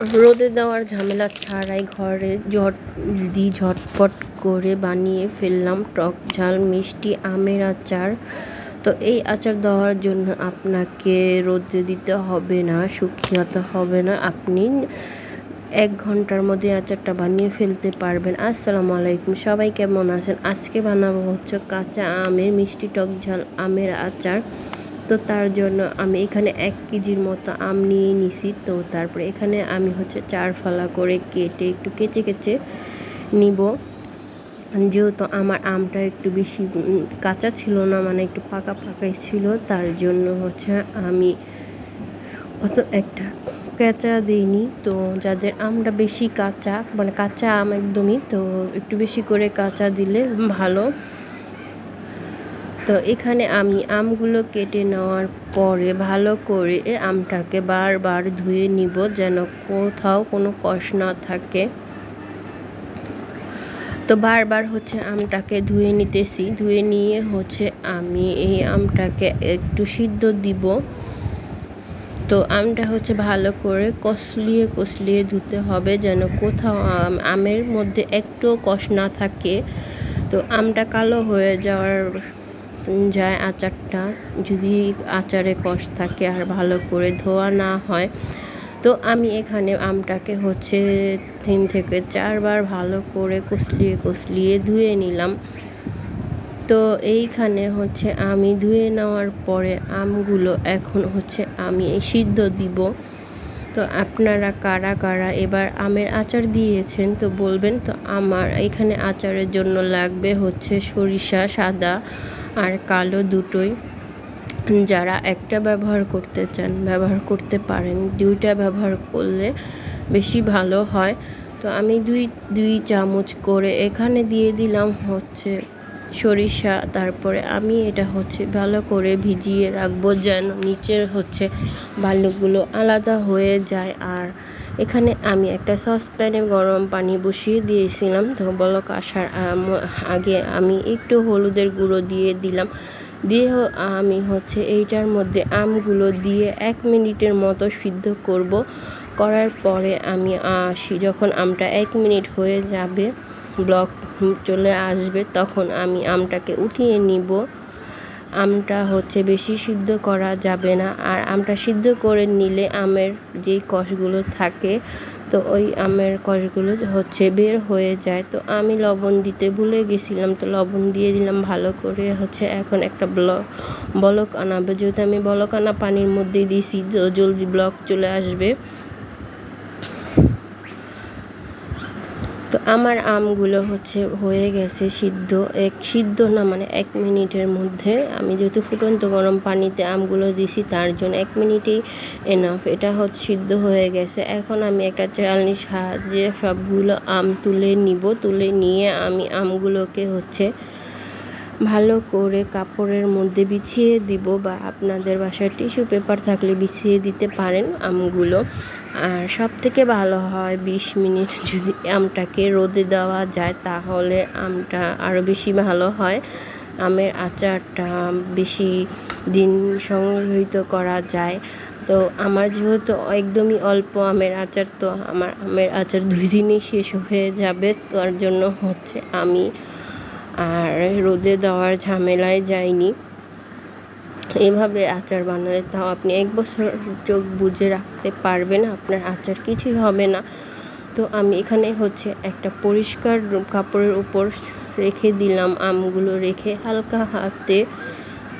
রোদে দেওয়ার ঝামেলা ছাড়াই ঘরে ঝট, দি ঝটপট করে বানিয়ে ফেললাম টক ঝাল, মিষ্টি, আমের আচার। তো এই আচার দেওয়ার জন্য আপনাকে রোদে দিতে হবে না শুকিয়াতে হবে না। আপনি এক ঘণ্টার মধ্যে আচারটা বানিয়ে ফেলতে পারবেন। আসসালামু আলাইকুম, সবাই কেমন আছেন? আজকে বানাবো হচ্ছে কাঁচা আমের মিষ্টি টক ঝাল, আমের আচার। তো তার জন্য আমি এখানে এক কেজির মতো আম নিয়ে নিছি। তো তারপরে এখানে আমি হচ্ছে চার ফালা করে কেটে একটু কেচে কেচে নিব। যেহেতু আমার আমটা একটু বেশি কাঁচা ছিল না মানে একটু পাকা পাকাই ছিল, তার জন্য হচ্ছে আমি অত একটা কাঁচা দিইনি। তো যাদের আমটা বেশি কাঁচা মানে কাঁচা আম একদমই, তো একটু বেশি করে কাঁচা দিলে ভালো। তো এখানে আমি আমগুলো কেটে নেওয়ার পরে ভালো করে আমটাকে বারবার ধুয়ে নিব যেন কোথাও কোনো কষ না থাকে। তো বারবার হচ্ছে আমটাকে ধুয়ে নিতেছি। ধুয়ে নিয়ে হচ্ছে আমি এই আমটাকে একটু সিদ্ধ দিব। তো আমটা হচ্ছে ভালো করে কষলিয়ে কষলিয়ে ধুতে হবে যেন কোথাও আমের মধ্যে একটু কষ না থাকে। তো আমটা কালো হয়ে যাওয়ার যায় আচারটা। যদি আচারে কষ থাকে আর ভালো করে ধোয়া না হয়, তো আমি এখানে আমটাকে হচ্ছে তিন থেকে চারবার ভালো করে কষলিয়ে কষলিয়ে ধুয়ে নিলাম। তো এইখানে হচ্ছে আমি ধুয়ে নেওয়ার পরে আমগুলো এখন হচ্ছে আমি সিদ্ধ দিব। তো আপনারা কারা কারা এবার আমের আচার দিয়েছেন তো বলবেন। তো আমার এখানে আচারের জন্য লাগবে হচ্ছে সরিষা, সাদা আর কালো দুটোই যারা একটা ব্যবহার করতে চান, ব্যবহার করতে পারেন। দুইটা ব্যবহার করলে বেশি ভালো হয়। তো আমি দুই দুই চামচ করে এখানে দিয়ে দিলাম হচ্ছে সরিষা, তারপরে আমি এটা হচ্ছে ভালো করে ভিজিয়ে রাখব যেন নিচের হচ্ছে বালুগুলো আলাদা হয়ে যায়। আর এখানে আমি একটা সসপ্যানে গরম পানি বসিয়ে দিয়েছিলাম। তো বলক আসার আগে আমি একটু হলুদের গুঁড়ো দিয়ে দিলাম। দিয়ে আমি হচ্ছে এইটার মধ্যে আমগুলো দিয়ে এক মিনিটের মতো সিদ্ধ করব। করার পরে আমি যখন আমটা এক মিনিট হয়ে যাবে, ব্লক চলে আসবে, তখন আমি আমটাকে উঠিয়ে নিব। আমটা হচ্ছে বেশি সিদ্ধ করা যাবে না। আর আমটা সিদ্ধ করে নিলে আমের যেই কষগুলো থাকে, তো ওই আমের কষগুলো হচ্ছে বের হয়ে যায়। তো আমি লবণ দিতে ভুলে গেছিলাম, তো লবণ দিয়ে দিলাম ভালো করে। হচ্ছে এখন একটা ব্লক বলক আনাবে। যেহেতু আমি বলক আনা পানির মধ্যে দিয়েছি, তো জলদি ব্লক চলে আসবে। তো আমার আমগুলো হচ্ছে হয়ে গেছে সিদ্ধ। এক সিদ্ধ না মানে এক মিনিটের মধ্যে। আমি যেহেতু ফুটন্ত গরম পানিতে আমগুলো দিছি, তার জন্য এক মিনিটেই এনাফ এটা হচ্ছে সিদ্ধ হয়ে গেছে। এখন আমি একটা চালনির সাহায্যে সবগুলো আম তুলে নিব। তুলে নিয়ে আমি আমগুলোকে হচ্ছে ভালো করে কাপড়ের মধ্যে বিছিয়ে দিব বা আপনাদের বাসায় টিস্যু পেপার থাকলে বিছিয়ে দিতে পারেন আমগুলো। আর সব থেকে ভালো হয় বিশ মিনিট যদি আমটাকে রোদে দেওয়া যায় তাহলে আমটা আরও বেশি ভালো হয়। আমের আচারটা বেশি দিন সংগ্রহিত করা যায়। তো আমার যেহেতু একদমই অল্প আমের আচার, তো আমার আমের আচার দুই দিনেই শেষ হয়ে যাবে। তার জন্য হচ্ছে আমি আর রোদে দেওয়ার ঝামেলায় যায়নি এভাবে আচার বানালে তাও আপনি এক বছর চোখ বুঝে রাখতে পারবেন, আপনার আচার কিছুই হবে না। তো আমি এখানে হচ্ছে একটা পরিষ্কার কাপড়ের উপর রেখে দিলাম, আমগুলো রেখে হালকা হাতে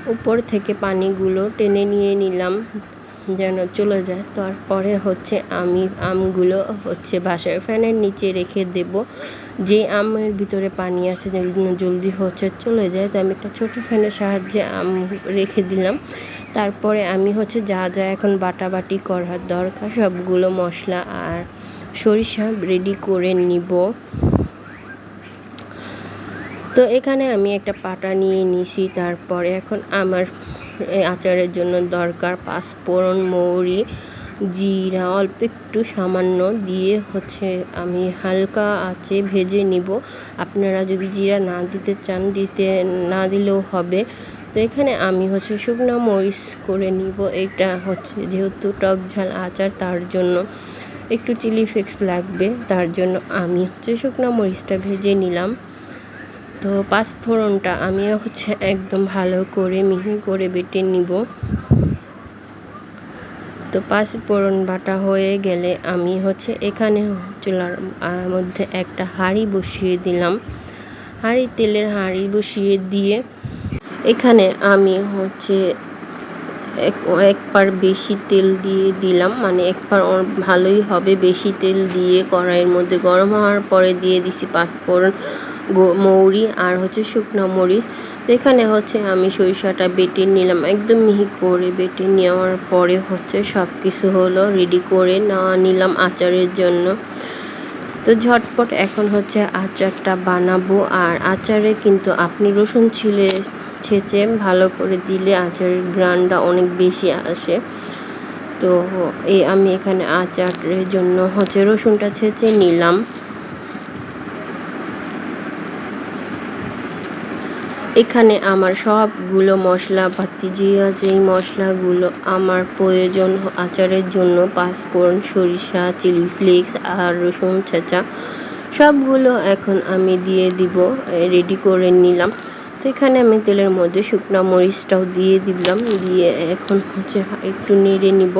উপর থেকে পানিগুলো টেনে নিয়ে নিলাম। যেন চলে যায়। তারপরে হচ্ছে আমি আমগুলো হচ্ছে বাসার ফ্যানের নিচে রেখে দেব। যে আমের ভিতরে পানি আছে জলদি হচ্ছে চলে যায় তো আমি একটা ছোটো ফ্যানের সাহায্যে আম রেখে দিলাম। তারপরে আমি হচ্ছে যা যা এখন বাটাবাটি করার দরকার, সবগুলো মশলা আর সরিষা রেডি করে নিব। তো এখানে আমি একটা পাটা নিয়ে নিছি, তারপরে এখন আমার আচারের জন্য দরকার পাঁচফোড়ন মৌরি, জিরা, অল্প একটু সামান্য দিয়ে হচ্ছে আমি হালকা আছে ভেজে নিব। আপনারা যদি জিরা না দিতে চান, দিতে না দিলেও হবে। তো এখানে আমি হচ্ছে শুকনো মরিচ করে নিব। এটা হচ্ছে যেহেতু টক ঝাল আচার, তার জন্য একটু চিলি ফ্লেক্স লাগবে। তার জন্য আমি হচ্ছে শুকনো মরিচটা ভেজে নিলাম। তো পাঁচফোড়নটা আমি হচ্ছে একদম ভালো করে মিহি করে বেটে নিব। তো পাঁচফোড়ন বাটা হয়ে গেলে আমি হচ্ছে এখানে চুলার মধ্যে একটা হাঁড়ি বসিয়ে দিলাম। হাঁড়ি তেলের হাঁড়ি বসিয়ে দিয়ে এখানে আমি হচ্ছে এক একবার বেশি তেল দিয়ে দিলাম। মানে একবার ভালোই হবে বেশি তেল দিয়ে কড়াইয়ের মধ্যে গরম হওয়ার পরে দিয়ে দিছি পাঁচফোড়ন মৌরি আর হচ্ছে শুকনো মরিচ তো এখানে হচ্ছে আমি সরিষাটা বেটে নিলাম, একদম মিহি করে বেটে নেওয়ার পরে হচ্ছে সব কিছু হলো রেডি করে নেওয়া নিলাম আচারের জন্য। তো ঝটপট এখন হচ্ছে আচারটা বানাবো, আর আচারে কিন্তু আপনি রসুন ছিলে, ছেঁচে ভালো করে দিলে আচারের গ্রানটা অনেক বেশি আসে। তো এই আমি এখানে আচারের জন্য হচ্ছে রসুনটা ছেঁচে নিলাম। এখানে আমার সবগুলো মশলাপাতি জিরা যেই মশলাগুলো আমার প্রয়োজন আচারের জন্য, পাঁচফোড়ন, সরিষা, চিলি ফ্লেক্স আর রসুন ছেঁচা, সবগুলো এখন আমি দিয়ে দিব রেডি করে নিলাম। তো এখানে আমি তেলের মধ্যে শুকনা মরিচটাও দিয়ে দিলাম, দিয়ে এখন হচ্ছে একটু নেড়ে নিব।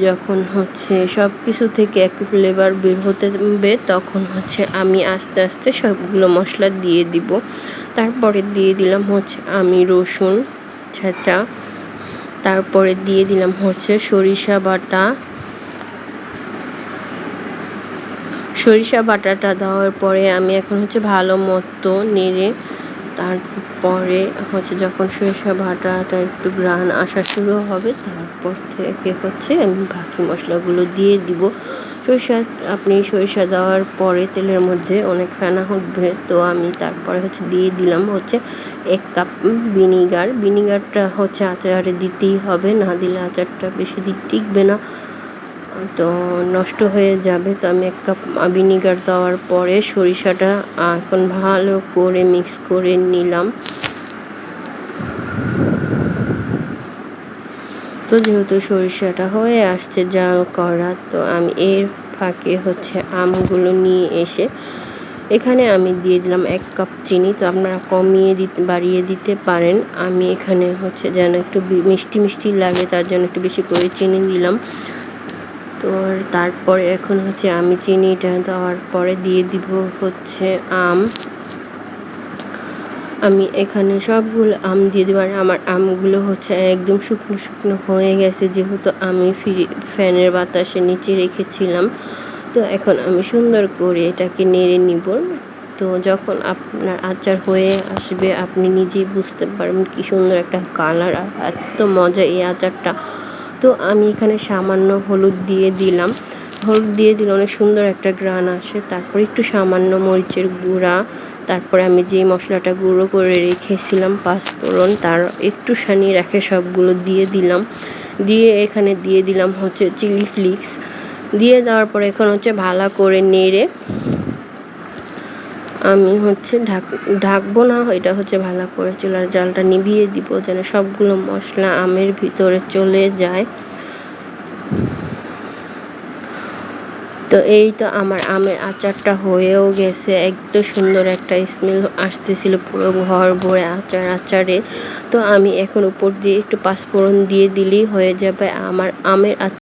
যখন হচ্ছে সব কিছু থেকে একটু ফ্লেভার বের হতে তখন হচ্ছে আমি আস্তে আস্তে সবগুলো মশলা দিয়ে দিব। তারপরে দিয়ে দিলাম হচ্ছে আমি রসুন, ছেঁচা। তারপরে দিয়ে দিলাম হচ্ছে সরিষা বাটা। সরিষা বাটাটা দেওয়ার পরে আমি এখন হচ্ছে ভালো মতো নেড়ে তারপরে হচ্ছে যখন সরিষা বাটাটা একটু গ্রান আসা শুরু হবে, তারপর থেকে হচ্ছে আমি বাকি মশলাগুলো দিয়ে দিব। সরিষা আপনি সরিষা দেওয়ার পরে তেলের মধ্যে অনেক ফেনা উঠবে তো আমি তারপরে হচ্ছে দিয়ে দিলাম হচ্ছে এক কাপ ভিনিগার। ভিনিগারটা হচ্ছে আচারে দিতেই হবে, না দিলে আচারটা বেশি দিন টিকবে না। তো নষ্ট হয়ে যাবে। তো আমি এক কাপ ভিনিগার দেওয়ার পরে সরিষাটা এখন ভালো করে মিক্স করে নিলাম। তো যেহেতু সরিষাটা হয়ে আসছে জাল করা, তো আমি এর ফাঁকে হচ্ছে আমগুলো নিয়ে এসে এখানে আমি দিয়ে দিলাম এক কাপ চিনি। তো আপনারা কমিয়ে দিতে, বাড়িয়ে দিতে পারেন। আমি এখানে হচ্ছে যেন একটু মিষ্টি মিষ্টি লাগে, তার জন্য একটু বেশি করে চিনি দিলাম। তো তারপরে এখন হচ্ছে আমি চিনিটা দেওয়ার পরে দিয়ে দিব হচ্ছে আম। আমি এখানে সবগুলো আম দিয়ে দেবো আর আমার আমগুলো হচ্ছে একদম শুকনো শুকনো হয়ে গেছে, যেহেতু আমি ফ্রি, ফ্যানের বাতাসে নিচে রেখেছিলাম। তো এখন আমি সুন্দর করে এটাকে নেড়ে নিব। তো যখন আপনার আচার হয়ে আসবে, আপনি নিজেই বুঝতে পারবেন কি সুন্দর একটা কালার আর এত মজা এই আচারটা। তো আমি এখানে সামান্য হলুদ দিয়ে দিলাম। হলুদ দিয়ে দিলে অনেক সুন্দর একটা গ্রান আসে। তারপর একটু সামান্য মরিচের গুঁড়া তারপরে আমি যেই মশলাটা গুঁড়ো করে রেখেছিলাম পাঁচফোড়ন তার একটু সানি রেখে সবগুলো দিয়ে দিলাম। দিয়ে এখানে দিয়ে দিলাম হচ্ছে চিলি ফ্লিক্স। দিয়ে দেওয়ার পরে এখন হচ্ছে ভালো করে নেড়ে আমি হচ্ছে ঢাক, ঢাকবো না, এটা হচ্ছে ভালো করে চুলার জালটা নিভিয়ে দিব যেন সবগুলো মশলা আমের ভিতরে চলে যায়। তো এই তো আমার আমের আচারটা হয়েও গেছে। একদম সুন্দর একটা স্মেল আসতেছিল পুরো ঘর ভরে আচার, আচারে। তো আমি এখন উপর দিয়ে একটু পাঁচফোড়ন দিয়ে দিলেই হয়ে যাবে আমার আমের